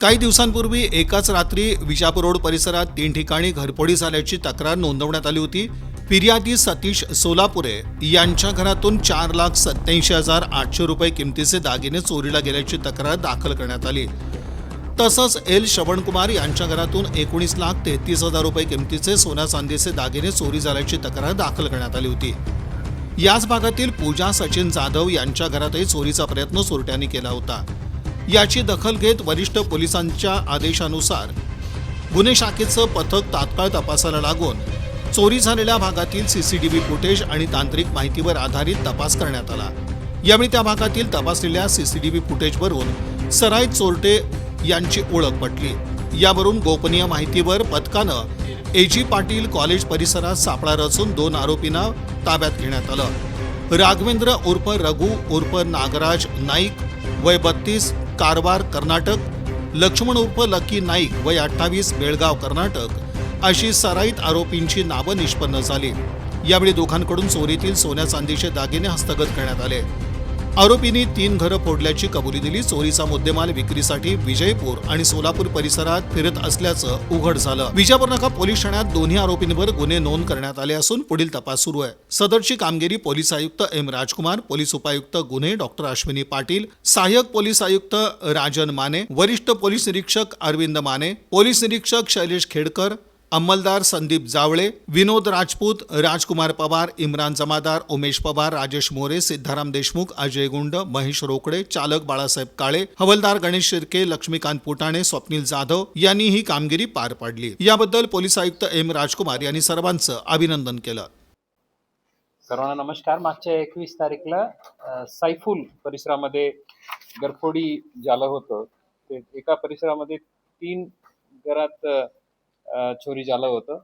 काही दिवसांपूर्वी एकाच रात्री विजापूर रोड परिसरात तीन ठिकाणी घरफोडी झाल्याची तक्रार नोंदवण्यात आली होती. फिर्यादी सतीश सोलापुरे यांच्या घरातून चार लाख सत्याऐंशी हजार आठशे रुपये किमतीचे दागिने चोरीला गेल्याची तक्रार दाखल करण्यात आली. तसंच एल श्रवणकुमार यांच्या घरातून एकोणीस लाख तेहतीस हजार रुपये किमतीचे सोन्या चांदीचे दागिने चोरी झाल्याची तक्रार दाखल करण्यात आली होती. याच भागातील पूजा सचिन जाधव यांच्या घरातही चोरीचा प्रयत्न चोरट्यांनी केला होता. याची दखल घेत वरिष्ठ पोलिसांच्या आदेशानुसार गुन्हे शाखेचं पथक तात्काळ तपासाला लागून चोरी झालेल्या भागातील सीसीटीव्ही फुटेज आणि तांत्रिक माहितीवर आधारित तपास करण्यात आला. यावेळी त्या भागातील तपासलेल्या सीसीटीव्ही फुटेजवरून सराय चोरटे यांची ओळख पटली. यावरून गोपनीय माहितीवर पथकानं एजी पाटील कॉलेज परिसरात सापळा रचून दोन आरोपींना ताब्यात घेण्यात आलं. राघवेंद्र उर्फ रघु उर्फ नागराज नाईक वय बत्तीस कारवार कर्नाटक लक्ष्मण उर्फ लकी नाईक वय अठ्ठावीस बेळगाव कर्नाटक अशी सराईत आरोपींची नावं निष्पन्न झाली. यावेळी दोघांकडून चोरीतील सोन्या चांदीचे दागिने हस्तगत करण्यात आले. आरोपींनी तीन घरं फोडल्याची कबुली दिली. चोरीचा मुद्देमाल विक्रीसाठी विजयपूर आणि सोलापूर परिसरात फिरत असल्याचं उघड झालं. विजापूर नका पोलीस ठाण्यात दोन्ही आरोपींवर गुन्हे नोंद करण्यात आले असून पुढील तपास सुरू आहे. सदरची कामगिरी पोलीस आयुक्त एम. राजकुमार पोलीस उपायुक्त गुन्हे डॉक्टर अश्विनी पाटील सहाय्यक पोलीस आयुक्त राजन माने वरिष्ठ पोलीस निरीक्षक अरविंद माने पोलीस निरीक्षक शैलेश खेडकर अंमलदार संदीप जावळे विनोद राजपूत राजकुमार पवार इम्रान जमादार उमेश पवार राजेश मोरे सिद्धाराम देशमुख अजय गुंड महेश रोकडे चालक बाळासाहेब काळे हवलदार गणेश शिर्के लक्ष्मीकांत पुटाणे स्वप्नील जाधव यांनी ही कामगिरी पार पाडली. याबद्दल पोलीस आयुक्त एम राजकुमार यांनी सर्वांचं अभिनंदन केलं. सर्वांना नमस्कार. मागच्या एकवीस तारीखला सायफुल परिसरामध्ये गरफोडी झालं होतं. ते एका परिसरामध्ये तीन घरात चोरी झालं होतं.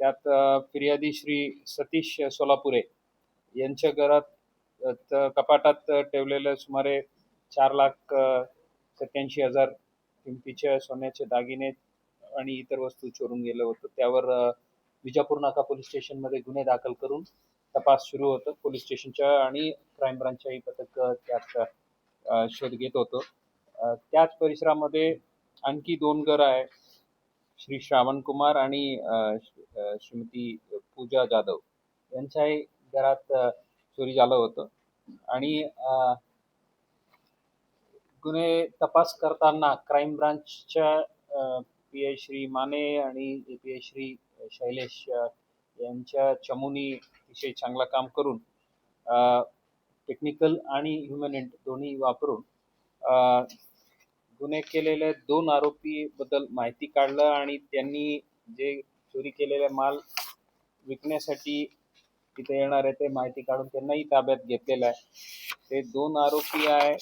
त्यात फिर्यादी श्री सतीश सोलापुरे यांच्या घरात कपाटात ठेवलेलं सुमारे चार लाख सत्याऐंशी हजार किमतीच्या सोन्याचे दागिने आणि इतर वस्तू चोरून गेलं होतं. त्यावर विजापूर नाका पोलीस स्टेशनमध्ये गुन्हे दाखल करून तपास सुरू होतं. पोलीस स्टेशनच्या आणि क्राईम ब्रांचच्याही पथक त्यात शोध घेत होतं. त्याच परिसरामध्ये आणखी दोन घर आहे. श्री श्रावण कुमार आणि श्रीमती पूजा जाधव यांच्याही घरात चोरी झालं होतं. आणि गुन्हे तपास करताना क्राईम ब्रांचच्या पी एच श्री माने आणि पी एच श्री शैलेश यांच्या चमूनी अतिशय चांगलं काम करून टेक्निकल आणि ह्युमन दोन्ही वापरून गुन्हे केलेल्या दोन आरोपी बद्दल माहिती काढलं आणि त्यांनी जे चोरी केलेला माल विकण्यासाठी तिथे येणार आहे ते माहिती काढून त्यांनाही ताब्यात घेतलेलं आहे. ते दोन आरोपी आहे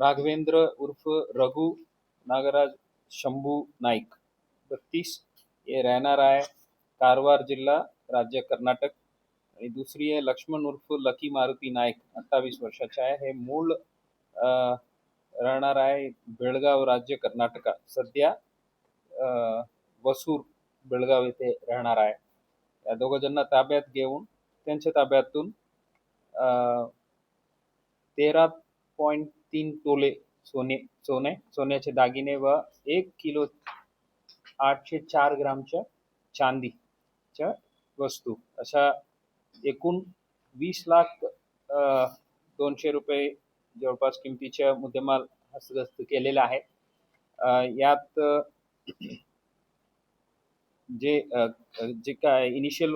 राघवेंद्र उर्फ रघु नागराज शंभू नाईक. बत्तीस हे राहणार आहे कारवार जिल्हा राज्य कर्नाटक. आणि दुसरी आहे लक्ष्मण उर्फ लकी मारुती नाईक अठ्ठावीस वर्षाचे आहे. हे मूळ राहणार आहे बेळगाव राज्य कर्नाटका. सध्या वसूर बेळगाव येथे राहणार आहे. या दोघंजणांना ताब्यात घेऊन त्यांच्या ताब्यातून तेरा पॉईंट तीन तोले सोने सोने सोन्याचे दागिने व एक किलो आठशे चार ग्रामच्या चांदीच्या वस्तू. अशा एकूण वीस लाख दोनशे रुपये जवळपास किमतीच्या मुद्देमाल हस्तगस्त केलेला आहे. यात जे जे काय इनिशियल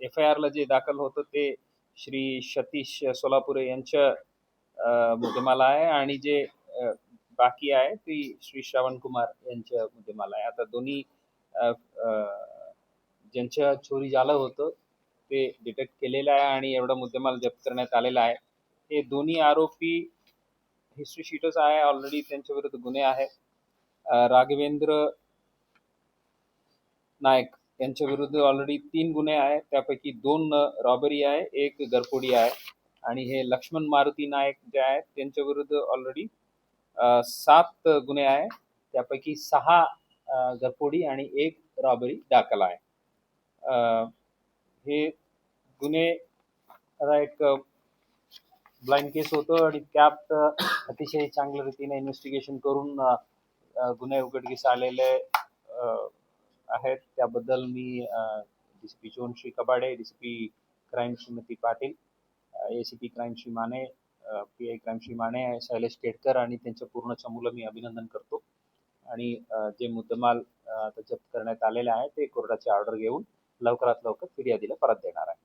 एफ आय आरला जे दाखल होतं ते श्री सतीश सोलापुरे यांच्या मुद्देमाला आहे आणि जे बाकी आहे ती श्री श्रावण कुमार यांच्या मुद्देमाला आहे. आता दोन्ही अ, ज्यांच्या चोरी झालं होतं ते डिटेक्ट केलेलं आहे आणि एवढा मुद्देमाल जप्त करण्यात आलेला आहे. हे दोन्ही आरोपी हिस्ट्री शीटच आहे ऑलरेडी त्यांच्या विरुद्ध गुन्हे आहेत. राघवेंद्र नायक यांच्या विरुद्ध ऑलरेडी तीन गुन्हे आहेत. त्यापैकी दोन रॉबरी आहे एक घरफोडी आहे. आणि हे लक्ष्मण मारुती नायक जे आहेत त्यांच्या विरुद्ध ऑलरेडी सात गुन्हे आहे त्यापैकी सहा घरपोडी आणि एक रॉबरी दाखल आहे. हे गुन्हे एक ब्लाइंड केस होतं आणि त्यात अतिशय चांगल्या रीतीने इन्व्हेस्टिगेशन करून गुन्हे उघडकीस आलेले आहेत. त्याबद्दल मी D C P Shri Kabade D C P crime Shrimati Patil A C P crime Shri Mane P I crime Shri Mane Shailesh Kedkar आणि त्यांच्या पूर्ण चमूला मी अभिनंदन करतो. आणि जे मुद्देमाल जप्त करण्यात आलेले आहे ते कोर्टाची ऑर्डर घेऊन लवकरात लवकर फिर्यादीला परत देणार आहे.